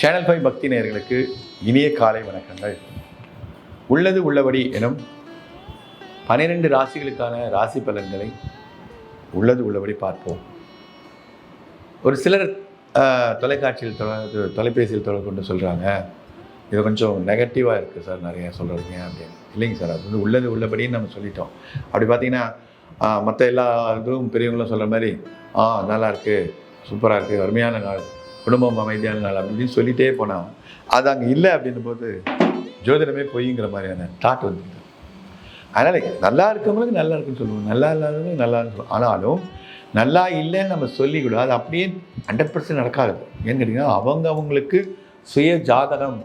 Channel five பக்தி நேயர்களுக்கு இனிய காலை வணக்கங்கள். உள்ளது உள்ளபடி எனும் பனிரெண்டு ராசிகளுக்கான ராசி பலன்களை உள்ளது உள்ளபடி பார்ப்போம். ஒரு சிலர் தொலைக்காட்சியில் தொலை தொலைபேசியில் தொடர்பு கொண்டு சொல்கிறாங்க இது கொஞ்சம் நெகட்டிவாக இருக்குது சார் நிறைய சொல்கிறீங்க அப்படின்னு. இல்லைங்க சார் அது வந்து உள்ளது உள்ளபடின்னு நம்ம சொல்லிட்டோம். அப்படி பார்த்தீங்கன்னா மற்ற எல்லா இதுவும் பெரியவங்களும் சொல்கிற மாதிரி ஆ நல்லா இருக்குது சூப்பராக இருக்குது அருமையான நாள். குடும்பம் அமைதியான நாள் அப்படின்னு சொல்லிட்டே போனான் அது அங்கே இல்லை அப்படின்னும் போது ஜோதிடமே பொய்ங்கிற மாதிரியான தாட் வந்துடுது அதனால் நல்லா இருக்கவங்களுக்கு நல்லா இருக்குன்னு சொல்லுவோம். நல்லா இல்லாதவங்களுக்கு நல்லா சொல்லுவோம். ஆனாலும் நல்லா இல்லைன்னு நம்ம சொல்லிக்கூடாது. அது அப்படியே ஹண்ட்ரட் பர்சன்ட் நடக்காது. ஏன்னு கேட்டிங்கன்னா அவங்க அவங்களுக்கு சுய ஜாதகம்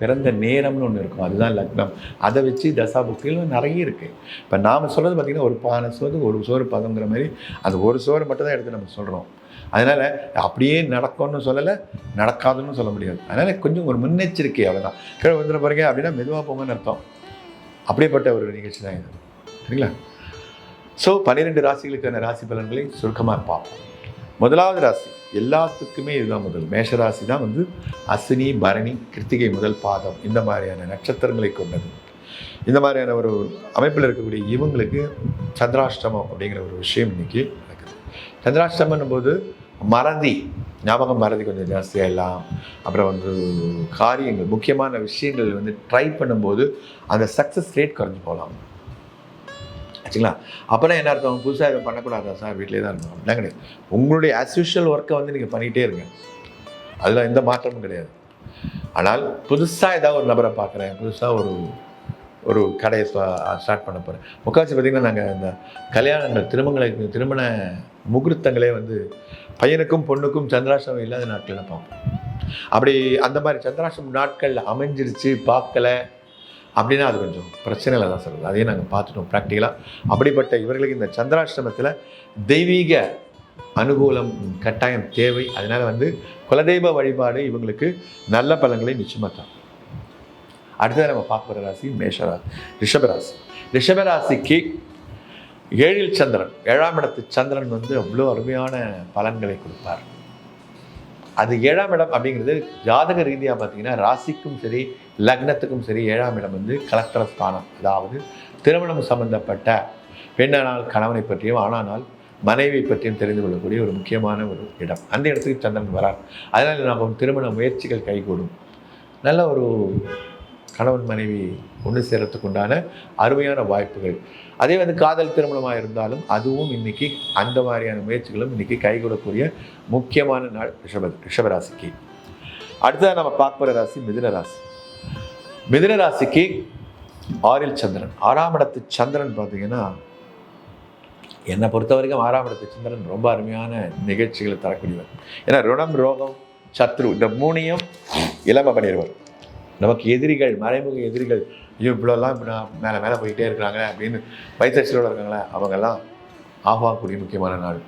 பிறந்த நேரம்னு ஒன்று இருக்கும். அதுதான் லக்னம். அதை வச்சு தசாபுக்திகள் நிறைய இருக்குது இப்போ நாம் சொல்கிறது பார்த்திங்கன்னா ஒரு பானை சோறு ஒரு சோறு பதங்கிற மாதிரி அந்த ஒரு சோறு மட்டும் தான் எடுத்து நம்ம சொல்கிறோம் அதனால் அப்படியே நடக்கும்னு சொல்லலை நடக்காதுன்னு சொல்ல முடியாது. அதனால் கொஞ்சம் ஒரு முன்னெச்சரிக்கை அவ்வளோதான் கீழே வந்துட பாருங்க அப்படின்னா மெதுவாக போங்கன்னு அர்த்தம். அப்படிப்பட்ட ஒரு நிகழ்ச்சி தான் இது. சரிங்களா? ஸோ பன்னிரெண்டு ராசிகளுக்கான ராசி பலன்களை சுருக்கமாக பார்ப்போம். முதலாவது ராசி. எல்லாத்துக்குமே இதுதான் முதல். மேஷராசி தான் வந்து அஸ்வினி பரணி கிருத்திகை முதல் பாதம். இந்த மாதிரியான நட்சத்திரங்களை கொண்டது. இந்த மாதிரியான ஒரு அமைப்பில் இருக்கக்கூடிய இவங்களுக்கு சந்திராஷ்டமம் அப்படிங்கிற ஒரு விஷயம் இன்னைக்கு நடக்குது. சந்திராஷ்டமம் போது மறதி. ஞாபகம் மறதி கொஞ்சம் ஜாஸ்தியாகலாம் அப்புறம் வந்து காரியங்கள் முக்கியமான விஷயங்கள் வந்து ட்ரை பண்ணும்போது அந்த சக்ஸஸ் ரேட் குறைஞ்சி போகலாம். ஆச்சுங்களா? அப்போனா என்ன அர்த்தம்? புதுசாக இதை பண்ணக்கூடாதா சார்? வீட்டிலே தான் இருக்கணும் என்ன கிடையாது. உங்களுடைய ஆஸ் யூஷுவல் ஒர்க்கை வந்து நீங்கள் பண்ணிகிட்டே இருங்க. அதில் எந்த மாற்றமும் கிடையாது. ஆனால் புதுசாக ஏதாவது ஒரு நபரை பார்க்குறேன். புதுசாக ஒரு ஒரு கடையை ஸ்டார்ட் பண்ண போகிறேன் முக்கால்வாசி பார்த்திங்கன்னா நாங்கள் இந்த கல்யாணங்கள் திருமணங்களுக்கு திருமண முகூர்த்தங்களே வந்து பையனுக்கும் பொண்ணுக்கும் சந்திராசிரமம் இல்லாத நாட்களில் பார்ப்போம். அப்படி அந்த மாதிரி சந்திராசிரமம் நாட்கள் அமைஞ்சிருச்சு பார்க்கல. அப்படின்னா அது கொஞ்சம் பிரச்சனையில் தான் சொல்லுது. அதையும் நாங்கள் பார்த்துட்டோம் ப்ராக்டிக்கலாக அப்படிப்பட்ட இவர்களுக்கு இந்த சந்திராஷ்டமத்தில் தெய்வீக அனுகூலம் கட்டாயம் தேவை. அதனால் வந்து குலதெய்வ வழிபாடு இவங்களுக்கு நல்ல பலன்களை நிச்சயமாக தான் அடுத்தது நம்ம பார்க்க போகிற ராசி மேஷராசி ரிஷபராசி. ரிஷபராசிக்கு ஏழில் சந்திரன் ஏழாம் இடத்து சந்திரன் வந்து அவ்வளோ அருமையான பலன்களை கொடுப்பார். அது ஏழாம் இடம் அப்படிங்கிறது ஜாதக ரீதியாக பார்த்தீங்கன்னா ராசிக்கும் சரி லக்னத்துக்கும் சரி ஏழாம் இடம் வந்து கலத்திர ஸ்தானம். அதாவது திருமணம் சம்பந்தப்பட்ட பெண்ணானால் கணவனை பற்றியும் ஆனானால் மனைவி பற்றியும் தெரிந்து கொள்ளக்கூடிய ஒரு முக்கியமான ஒரு இடம். அந்த இடத்துக்கு சந்திரன் வரார். அதனால் நம்ம திருமண முயற்சிகள் கைகூடும். நல்ல ஒரு கணவன் மனைவி ஒன்று சேரத்துக்கு உண்டான அருமையான வாய்ப்புகள். அதே வந்து காதல் திருமணமாக இருந்தாலும் அதுவும் இன்னைக்கு அந்த மாதிரியான முயற்சிகளும் இன்னைக்கு கைகூடக்கூடிய முக்கியமான நாள் ரிஷப ரிஷபராசிக்கு. அடுத்ததாக நம்ம பார்க்குற ராசி மிதுன ராசி. மிதுன ராசிக்கு ஆறில் சந்திரன். ஆறாம் இடத்து சந்திரன் பார்த்தீங்கன்னா என்னை பொறுத்த வரைக்கும் ஆறாம் இடத்து சந்திரன் ரொம்ப அருமையான நிகழ்ச்சிகளை தரக்கூடியவர். ஏன்னா ருணம் ரோகம் சத்ரு இந்த மூணையும் இளம பண்ணிடுவார் நமக்கு எதிரிகள் மறைமுக எதிரிகள் ஐயோ இவ்வளோலாம் இப்போ நான் மேலே மேலே போயிட்டே இருக்கிறாங்க அப்படின்னு வயிற்றுச்சலோடு இருக்காங்களே அவங்கெல்லாம் ஆகக்கூடிய முக்கியமான நாள்.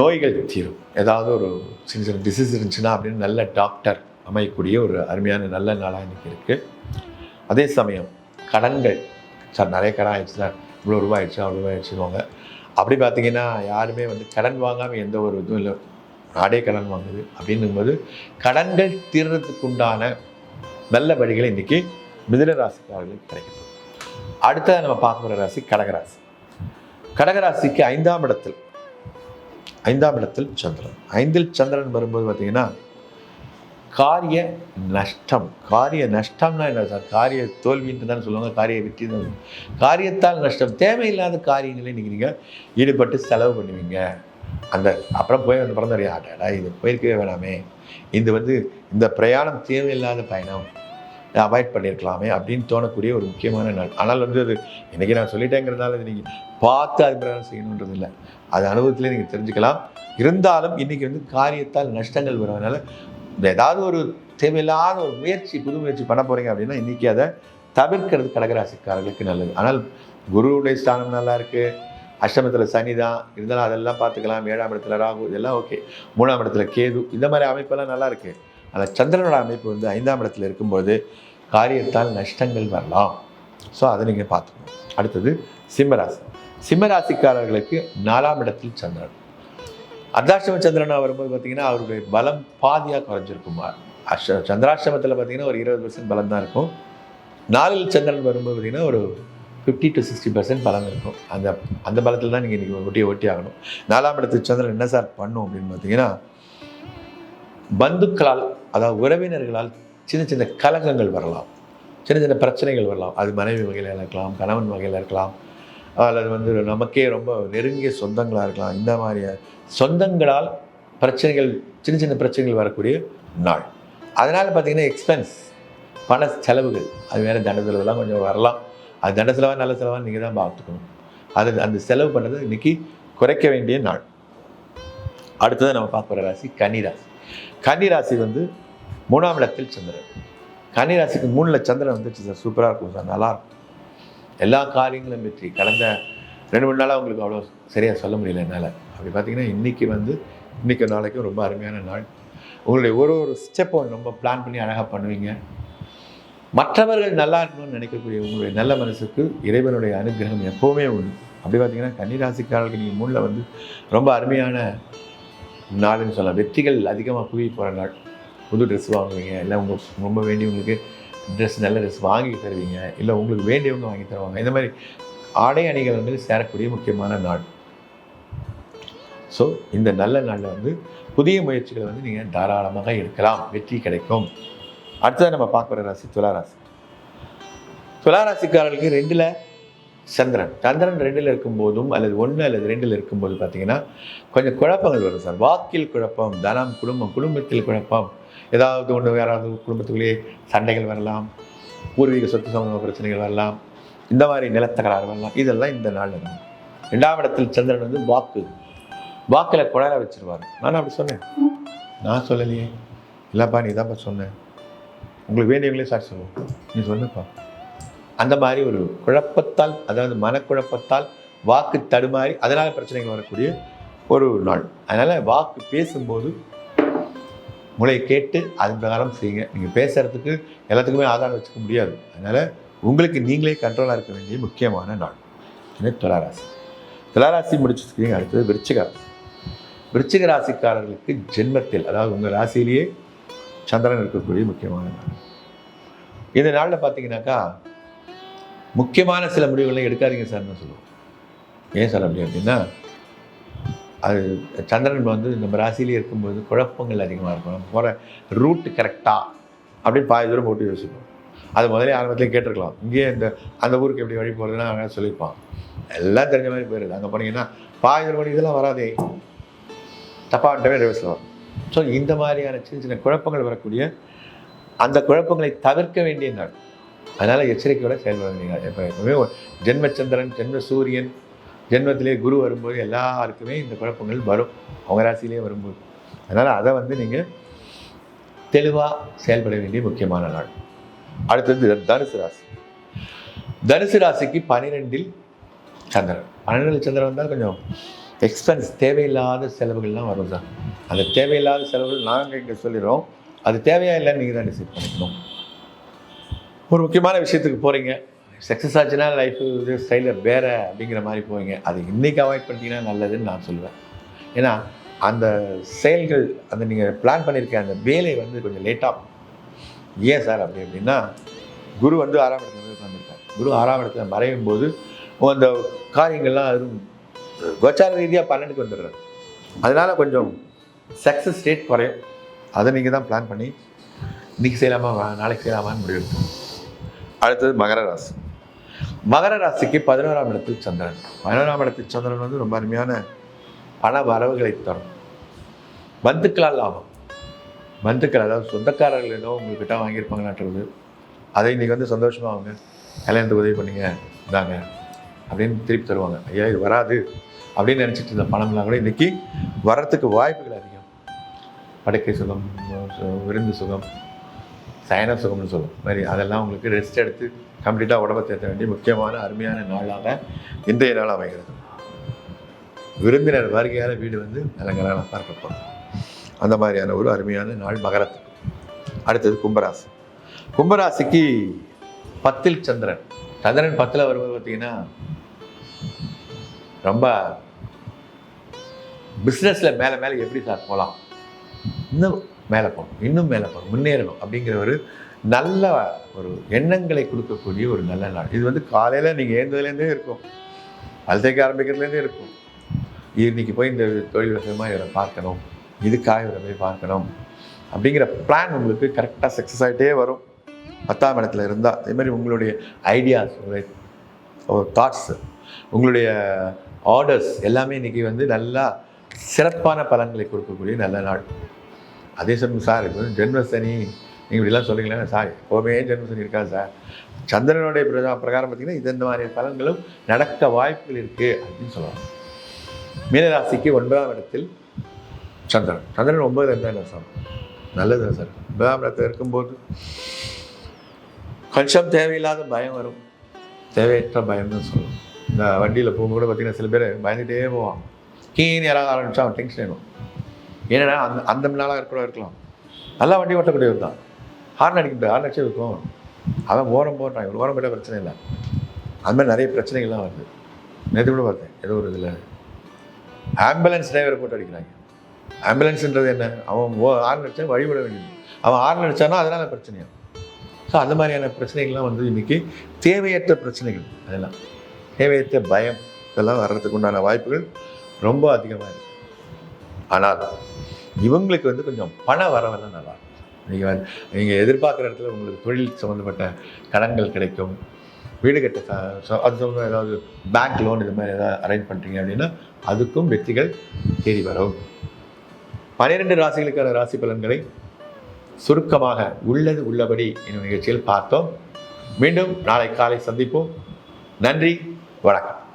நோய்கள் தீரும். ஏதாவது ஒரு சின்ன சின்ன டிசீஸ் இருந்துச்சுன்னா அப்படின்னு நல்ல டாக்டர் அமையக்கூடிய ஒரு அருமையான நல்ல நாளாக இன்றைக்கி இருக்குது அதே சமயம் கடன்கள் சார் நிறைய கடன் ஆயிடுச்சு சார். இவ்வளோ ரூபாய் ஆயிடுச்சு அவ்வளோ ரூபாய் ஆயிடுச்சுவாங்க அப்படி பார்த்தீங்கன்னா யாருமே வந்து கடன் வாங்காமல் எந்த ஒரு இதுவும் இல்லை. நாடே கடன் வாங்குது. அப்படின்னும்போது கடன்கள் தீர்றதுக்குண்டான நல்ல வழிகளை இன்றைக்கி மிதுன கிடைக்கும் அடுத்தது நம்ம பார்க்க போகிற ராசி கடகராசி. கடகராசிக்கு ஐந்தாம் இடத்தில் ஐந்தாம் இடத்தில் சந்திரன். ஐந்தில் சந்திரன் வரும்போது பார்த்தீங்கன்னா காரிய நஷ்டம். காரிய நஷ்டம்னா என்ன சார்? காரிய தோல்வின்னு தான் சொல்லுவாங்க காரிய வெற்றி தான் காரியத்தால் நஷ்டம் தேவையில்லாத காரியங்களை நீங்கள் நீங்கள் ஈடுபட்டு செலவு பண்ணுவீங்க. அந்த அப்புறம் போய் வந்து பிறந்தாரு ஆட்டாடா இது போயிருக்கவே வேணாமே. இது வந்து இந்த பிரயாணம் தேவையில்லாத பயணம். அவாய்ட் பண்ணியிருக்கலாமே அப்படின்னு தோணக்கூடிய ஒரு முக்கியமான நாள். ஆனால் வந்து அது இன்றைக்கி நான் சொல்லிட்டேங்கிறதால அது நீங்கள் பார்த்து அது பிரகாரம் செய்யணுன்றது இல்லை. அது அனுபவத்திலே நீங்கள் தெரிஞ்சுக்கலாம். இருந்தாலும் இன்றைக்கி வந்து காரியத்தால் நஷ்டங்கள் வருவதனால இந்த ஏதாவது ஒரு தேவையில்லாத ஒரு முயற்சி புது முயற்சி பண்ண போகிறீங்க அப்படின்னா இன்னைக்கு அதை தவிர்க்கிறது கடகராசிக்காரர்களுக்கு நல்லது. ஆனால் குருவுடைய ஸ்தானம் நல்லா இருக்குது அஷ்டமத்தில் சனி தான் இருந்தாலும் அதெல்லாம் பார்த்துக்கலாம். ஏழாம் இடத்துல ராகு இதெல்லாம் ஓகே மூணாம் இடத்துல கேது இந்த மாதிரி அமைப்பெல்லாம் நல்லா இருக்கு. ஆனால் சந்திரனோட அமைப்பு வந்து ஐந்தாம் இடத்துல இருக்கும்போது காரியத்தால் நஷ்டங்கள் வரலாம். ஸோ அதை நீங்கள் பார்த்துக்கணும். அடுத்தது சிம்மராசி. சிம்மராசிக்காரர்களுக்கு நாலாம் இடத்தில் சந்திரன். அர்த்தாஷ்டம சந்திரனாக வரும்போது பார்த்தீங்கன்னா அவருடைய பலம் பாதியாக குறைஞ்சிருக்குமா. அஷ்ட சந்திராஷ்டமத்தில் பார்த்தீங்கன்னா ஒரு இருபது பர்சன்ட் பலம் தான் இருக்கும். நாலில் சந்திரன் வரும்போது பார்த்தீங்கன்னா ஒரு ஃபிஃப்டி டு சிக்ஸ்டி பர்சன்ட் பலம் இருக்கும். அந்த அந்த பலத்தில் தான் நீங்கள் இன்றைக்கி ஒட்டியை ஒட்டி ஆகணும். நாலாம் இடத்து சந்திரன் என்ன சார் பண்ணும் அப்படின்னு பார்த்தீங்கன்னா பந்துக்களால் அதாவது உறவினர்களால் சின்ன சின்ன கலகங்கள் வரலாம். சின்ன சின்ன பிரச்சனைகள் வரலாம். அது மனைவி வகையில் இருக்கலாம் கணவன் வகையில் இருக்கலாம். அல்லது வந்து நமக்கே ரொம்ப நெருங்கிய சொந்தங்களாக இருக்கலாம். இந்த மாதிரி சொந்தங்களால் பிரச்சனைகள் சின்ன சின்ன பிரச்சனைகள் வரக்கூடிய நாள். அதனால் பார்த்தீங்கன்னா எக்ஸ்பென்ஸ் பண செலவுகள் அது வேறு தண்ட கொஞ்சம் வரலாம். அது தண்ட செலவாக நல்ல செலவாக நீங்கள் தான் பார்த்துக்கணும். அது அந்த செலவு பண்ணுறது இன்னைக்கு குறைக்க வேண்டிய நாள். அடுத்தது நம்ம பார்க்க போகிற ராசி கன்னிராசி கன்னிராசி வந்து மூணாம் இடத்தில் சந்திரன். கன்னிராசிக்கு மூணில் சந்திரன் வந்துச்சு சார். சூப்பராக இருக்கும் சார். நல்லா இருக்கும். எல்லா காரியங்களும் வெற்றி. கடந்த ரெண்டு மூணு நாளாக உங்களுக்கு அவ்வளோ சரியாக சொல்ல முடியல என்னால். அப்படி பார்த்தீங்கன்னா இன்றைக்கி வந்து இன்றைக்கி நாளைக்கும் ரொம்ப அருமையான நாள். உங்களுடைய ஒரு ஒரு ஸ்டெப்பும் ரொம்ப பிளான் பண்ணி அழகாக பண்ணுவீங்க. மற்றவர்கள் நல்லா இருக்கணும்னு நினைக்கக்கூடிய உங்களுடைய நல்ல மனசுக்கு இறைவனுடைய அனுகிரகம் எப்போவுமே உண்டு. அப்படி பார்த்தீங்கன்னா கன்னிராசிக்காரர்களுக்கு நீங்கள் மூணில் வந்து ரொம்ப அருமையான நாடுன்னு சொல்லலாம். வெற்றிகள் அதிகமாக குவி போகிற நாள். புது ட்ரெஸ் வாங்குவீங்க இல்லை உங்கள் ரொம்ப வேண்டியவங்களுக்கு ட்ரெஸ் நல்ல ட்ரெஸ் வாங்கி தருவீங்க இல்லை உங்களுக்கு வேண்டியவங்க வாங்கி தருவாங்க. இந்த மாதிரி ஆடை அணிகள் வந்து சேரக்கூடிய முக்கியமான நாள். ஸோ இந்த நல்ல நாளில் வந்து புதிய முயற்சிகளை வந்து நீங்கள் தாராளமாக எடுக்கலாம். வெற்றி கிடைக்கும். அடுத்தது நம்ம பார்க்குற ராசி? துளாராசி துளாராசிக்காரர்களுக்கு ரெண்டில் சந்திரன். சந்திரன் ரெண்டில் இருக்கும்போதும் அல்லது ஒன்று அல்லது ரெண்டில் இருக்கும்போது பார்த்தீங்கன்னா கொஞ்சம் குழப்பங்கள் வரும் சார். வாக்கில் குழப்பம் தனம் குடும்பம் குடும்பத்தில் குழப்பம். ஏதாவது ஒன்று யாராவது குடும்பத்துக்குள்ளேயே சண்டைகள் வரலாம் பூர்வீக சொத்து சம்பந்தமான பிரச்சனைகள் வரலாம் இந்த மாதிரி நிலத்தகராறு வரலாம். இதெல்லாம் இந்த நாளில் இருக்கும் ரெண்டாம் இடத்தில் சந்திரன் வந்து வாக்கு. வாக்கில் குழல வச்சிருவார். நான் அப்படி சொன்னேன். நான் சொல்லலையே. இல்லைப்பா நீ தான்ப்பா சொன்னேன் உங்களுக்கு வேண்டியவங்களே சாட்சி சொல்லுவோம் நீ சொல்லுப்பா. அந்த மாதிரி ஒரு குழப்பத்தால் அதாவது மனக்குழப்பத்தால் வாக்கு தடுமாறி அதனால் பிரச்சனைகள் வரக்கூடிய ஒரு நாள். அதனால் வாக்கு பேசும்போது முளை கேட்டு அதன் பிரகாரம் செய்யுங்க. நீங்கள் பேசுகிறதுக்கு எல்லாத்துக்குமே ஆதாரம் வச்சுக்க முடியாது. அதனால் உங்களுக்கு நீங்களே கண்ட்ரோலாக இருக்க வேண்டிய முக்கியமான நாள். இது துளாராசி. துளாராசி முடிச்சிருக்கீங்க. அடுத்தது விருச்சிக ராசி. விருச்சிக ராசிக்காரர்களுக்கு ஜென்மத்தில் அதாவது உங்கள் ராசியிலேயே சந்திரன் இருக்கக்கூடிய முக்கியமான நாள். இந்த நாளில் பார்த்தீங்கன்னாக்கா முக்கியமான சில முடிவுகள்லாம் எடுக்காதீங்க சார்னு சொல்லுவோம் ஏன் சார் அப்படி அப்படின்னா அது சந்திரன் வந்து நம்ம ராசியிலே இருக்கும்போது குழப்பங்கள் அதிகமாக இருக்கும். நம்ம போகிற ரூட்டு கரெக்டாக அப்படின்னு பாதி தூரம் போட்டு யோசிப்போம். அது முதலே ஆரம்பத்தில் கேட்டிருக்கலாம். இங்கேயே இந்த அந்த ஊருக்கு எப்படி வழி போகிறதுனா அவங்க சொல்லியிருப்பான். எல்லாம் தெரிஞ்ச மாதிரி போயிடுது. அங்கே போனீங்கன்னா பாதி தூரம் மணி இதெல்லாம் வராதே. தப்பாகட்டவே ரிவர்ஸில் வரும். ஸோ இந்த மாதிரியான சின்ன சின்ன குழப்பங்கள் வரக்கூடிய அந்த குழப்பங்களை தவிர்க்க வேண்டிய நாள். அதனால் எச்சரிக்கையோடு செயல்பட வேண்டிய எப்போ எப்பவுமே ஜென்மச்சந்திரன் ஜென்ம சூரியன் ஜென்மத்திலே குரு வரும்போது எல்லாருக்குமே இந்த குழப்பங்கள் வரும். அவங்க ராசியிலே வரும்போது. அதனால் அதை வந்து நீங்கள் தெளிவாக செயல்பட வேண்டிய முக்கியமான நாள். அடுத்தது தனுசு ராசி. தனுசு ராசிக்கு பன்னிரெண்டில் சந்திரன். பன்னிரெண்டில் சந்திரன் தான் கொஞ்சம் எக்ஸ்பென்ஸ் தேவையில்லாத செலவுகள்லாம் வரும் சார். அந்த தேவையில்லாத செலவுகள் நாங்கள் இங்கே சொல்லிடுறோம். அது தேவையா இல்லைன்னு நீங்கள் தான் டிசைட் பண்ணிக்கணும். ஒரு முக்கியமான விஷயத்துக்கு போகிறீங்க சக்ஸஸ் ஆச்சுன்னா லைஃப் இது ஸ்டைலில் வேறு அப்படிங்கிற மாதிரி போவீங்க. அது இன்றைக்கி அவாய்ட் பண்ணிட்டீங்கன்னா நல்லதுன்னு நான் சொல்லுவேன். ஏன்னா அந்த செயல்கள் அந்த நீங்கள் பிளான் பண்ணியிருக்க அந்த வேலை வந்து கொஞ்சம் லேட்டாகும் ஏன் சார் அப்படி அப்படின்னா குரு வந்து ஆறாம் இடத்துல உட்காந்துருக்கார் குரு ஆறாம் இடத்துல மறையும் போது அந்த காரியங்கள்லாம் அதுவும் கோச்சார ரீதியாக பன்னெண்டுக்கு வந்துடுறாரு. அதனால் கொஞ்சம் சக்ஸஸ் ரேட் குறையும். அதை நீங்கள் தான் பிளான் பண்ணி இன்னைக்கு செய்யலாமா நாளைக்கு செய்யலாமான்னு முடிவெடுக்கணும் அடுத்தது மகர ராசி. மகர ராசிக்கு பதினோராம் இடத்தில் சந்திரன். பதினோராம் இடத்தில் சந்திரன் வந்து ரொம்ப அருமையான பண வரவுகளை தரும். பந்துக்களால் லாபம். பந்துக்கள் அதாவது சொந்தக்காரர்கள் ஏதோ உங்கள்கிட்ட வாங்கியிருப்பாங்களான்றது. அதை இன்றைக்கி வந்து சந்தோஷமாக அவங்க கல்யாணத்துக்கு உதவி பண்ணிங்க இந்தாங்க. அப்படின்னு திருப்பி தருவாங்க. ஐயா இது வராது. அப்படின்னு நினச்சிட்டு இருந்த பணம்லாம் கூட இன்றைக்கி வரத்துக்கு வாய்ப்புகள் அதிகம். படுக்கை சுகம் விருந்து சுகம் சயன சுகம்னு சொல்லும் மாதிரி அதெல்லாம் உங்களுக்கு ரெஸ்ட் எடுத்து கம்ப்ளீட்டாக உடம்பை தேர்த்த வேண்டிய முக்கியமான அருமையான நாளாக இன்றைய நாள் அமைகிறது. விருந்தினர் வருகையால் வீடு வந்து நலங்களாக பார்க்கப்படும் அந்த மாதிரியான ஒரு அருமையான நாள் மகரத்து அடுத்தது கும்பராசி. கும்பராசிக்கு பத்தில் சந்திரன். சந்திரன் பத்தில் வருவது பார்த்தீங்கன்னா ரொம்ப பிஸ்னஸில் மேலே மேலே எப்படி சார் போகலாம் இன்னும் மேலே போகணும் இன்னும் மேலே போகணும் முன்னேறணும் அப்படிங்கிற ஒரு நல்ல ஒரு எண்ணங்களை கொடுக்கக்கூடிய ஒரு நல்ல நாள். இது வந்து காலையில் நீங்கள் ஏந்ததுலேருந்தே இருக்கும். அல்தைக்கு ஆரம்பிக்கிறதுலேருந்தே இருக்கும். இன்னைக்கு போய் இந்த தொழில் விஷயமாக இவரை பார்க்கணும் இதுக்காக இவரை போய் பார்க்கணும் அப்படிங்கிற பிளான் உங்களுக்கு கரெக்டாக சக்ஸஸ் ஆகிட்டே வரும். பத்தாம் இடத்துல இருந்தால் அதே மாதிரி உங்களுடைய ஐடியாஸ் உங்களுடைய தாட்ஸு உங்களுடைய ஆர்டர்ஸ் எல்லாமே இன்றைக்கி வந்து நல்லா சிறப்பான பலன்களை கொடுக்கக்கூடிய நல்ல நாள். அதே சமயம் சார் இப்போ ஜென்மசனி நீங்கள் இப்படிலாம் சொல்றீங்களே சார்? எப்போவுமே ஜென்மசனி இருக்காது சார். சந்திரனுடைய பிரகா- பிரகாரம் பார்த்தீங்கன்னா இது இந்த மாதிரி பலன்களும் நடக்க வாய்ப்புகள் இருக்குது அப்படின்னு சொல்லலாம். மீனராசிக்கு ஒன்பதாம் இடத்தில் சந்திரன். சந்திரன் ஒன்பது இருந்தால் சார்? நல்லது சார். ஒன்பதாம் இடத்தில் இருக்கும்போது கொஞ்சம் தேவையில்லாத பயம் வரும். தேவையற்ற பயம் தான் சொல்லணும் இந்த வண்டியில் போகும்போது கூட பார்த்தீங்கன்னா சில பேர் பயந்துகிட்டே போவான் கீழே யாராவது ஆரம்பிச்சா அவன் டென்ஷன் ஆகிடும் ஏன்னா அந்த அந்த நாளாக கூட இருக்கலாம். நல்லா வண்டி ஓட்டக்கூடியவர் தான். ஹார்ன் அடிக்கிட்டு ஹார்ன் அடிச்சு இருக்கும். அவன் ஓரம் போடுறான் இவ்வளோ ஓரம் போட்டால் பிரச்சனை இல்லை. அது மாதிரி நிறைய பிரச்சனைகள்லாம் வருது. நேற்று கூட பார்த்தேன் ஏதோ ஒரு இதில். ஆம்புலன்ஸ் டிரைவரை போட்டு அடிக்கிறாங்க. ஆம்புலன்ஸுன்றது என்ன? அவன் ஓ ஹார்ன் அடிச்சா வழிபட வேண்டியது. அவன் ஹார்ன் அடிச்சானா அதனால் பிரச்சனையா? ஸோ அந்த மாதிரியான பிரச்சனைகள்லாம் வந்து இன்றைக்கி தேவையற்ற பிரச்சனைகள் அதெல்லாம். தேவையற்ற பயம் இதெல்லாம் வர்றதுக்கு உண்டான வாய்ப்புகள் ரொம்ப அதிகமாக இருக்குது ஆனால் இவங்களுக்கு வந்து கொஞ்சம் பண வரவெல்லாம் நல்லா நீங்கள் நீங்கள் எதிர்பார்க்குற இடத்துல உங்களுக்கு தொழில் சம்மந்தப்பட்ட கடன்கள் கிடைக்கும். வீடு கட்ட அது சம்மந்தம் ஏதாவது பேங்க் லோன் இது மாதிரி ஏதாவது அரேஞ்ச் பண்ணுறீங்க அப்படின்னா அதுக்கும் வெற்றிகள் தேடி வரும். பன்னிரெண்டு ராசிகளுக்கான ராசி பலன்களை சுருக்கமாக உள்ளது உள்ளபடி என்னும் நிகழ்ச்சியில் பார்த்தோம். மீண்டும் நாளை காலை சந்திப்போம். நன்றி. வணக்கம்.